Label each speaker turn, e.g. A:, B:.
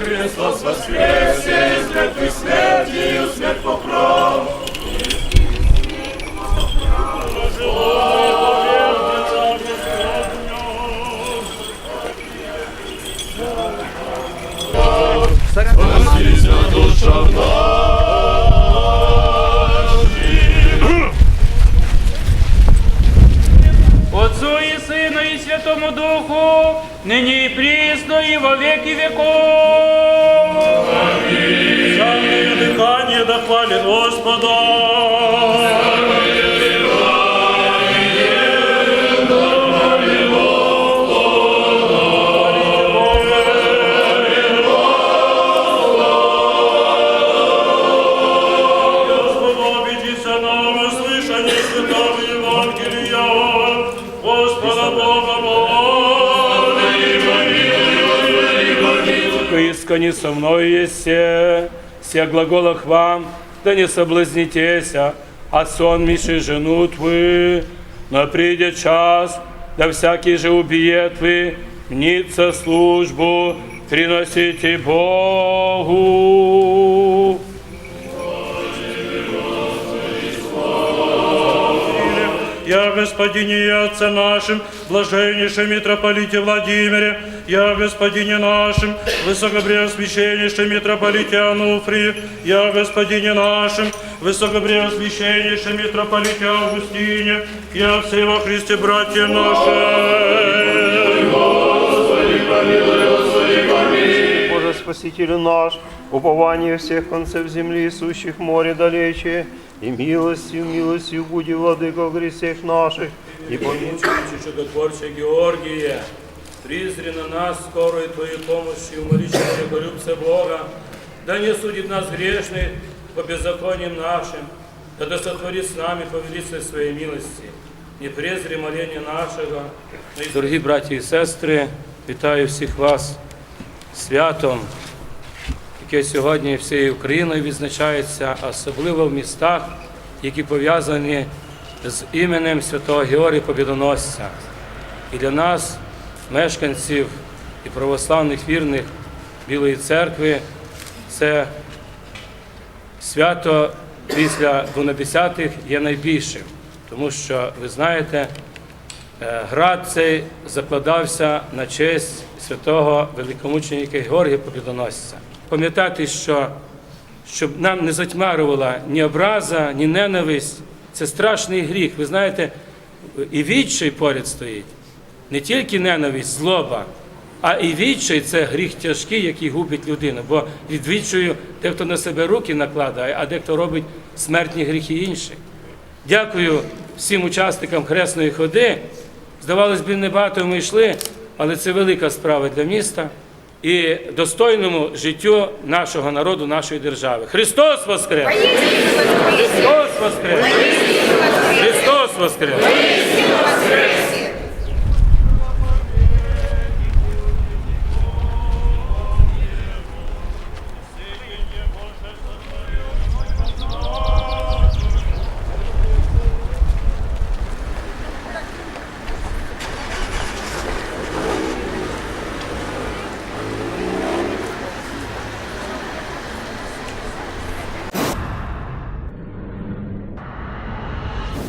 A: Христос воскресе,
B: мертвых смертью смерть покров. Воскресна душа в
C: Отцу і Сину, і Святому Духу, нині і прісно, і во веки веков.
B: Бога молим.
C: Искони со мною есе, все глаголах вам, да не соблазнитесь, а. Сон миши жену твы, но придет час, да всякий же убиет вы, мнится службу, приносите Богу.
B: Я, Господине Отце нашим, блаженнейшем митрополите Владимире, я, Господине нашим, высокопреосвященнейшем митрополите Ануфрии, я, Господине нашим, высокопреосвященнейшем митрополите Августине, я все во Христе, братья наши.
D: Боже Спаситель наш, упование всех концев земли, сущих море далече, и милостью, милостью буди, Владыко, грехах наших, и помилуй.
C: Чудотворче Георгие, призри на нас скорую Твою помощь и умоличи любце Бога, да не судит нас грешных по беззакониям нашим, да да сотворит с нами по величеству своей милости. Не презри моления нашего. Дорогі браті і сестри, вітаю всіх вас святом, яке сьогодні всією Україною відзначається, особливо в містах, які пов'язані з іменем святого Георгія Побідоносця. І для нас, мешканців і православних вірних Білої церкви, це свято після двонадесятих є найбільшим, тому що ви знаєте, е, град цей закладався на честь святого великомученика Георгія Побідоносця. Пам'ятати, що щоб нам не затьмарювала ні образа, ні ненависть, це страшний гріх. Ви знаєте, і відчай поряд стоїть. Не тільки ненависть, злоба, а і відчай це гріх тяжкий, який губить людину. Бо від відчаю дехто на себе руки накладає, а дехто робить смертні гріхи інші. Дякую всім учасникам хресної ходи. Здавалось би, небагато ми йшли, але це велика справа для міста і достойному життю нашого народу, нашої держави. Христос Воскрес! Христос Воскрес! Христос Воскрес!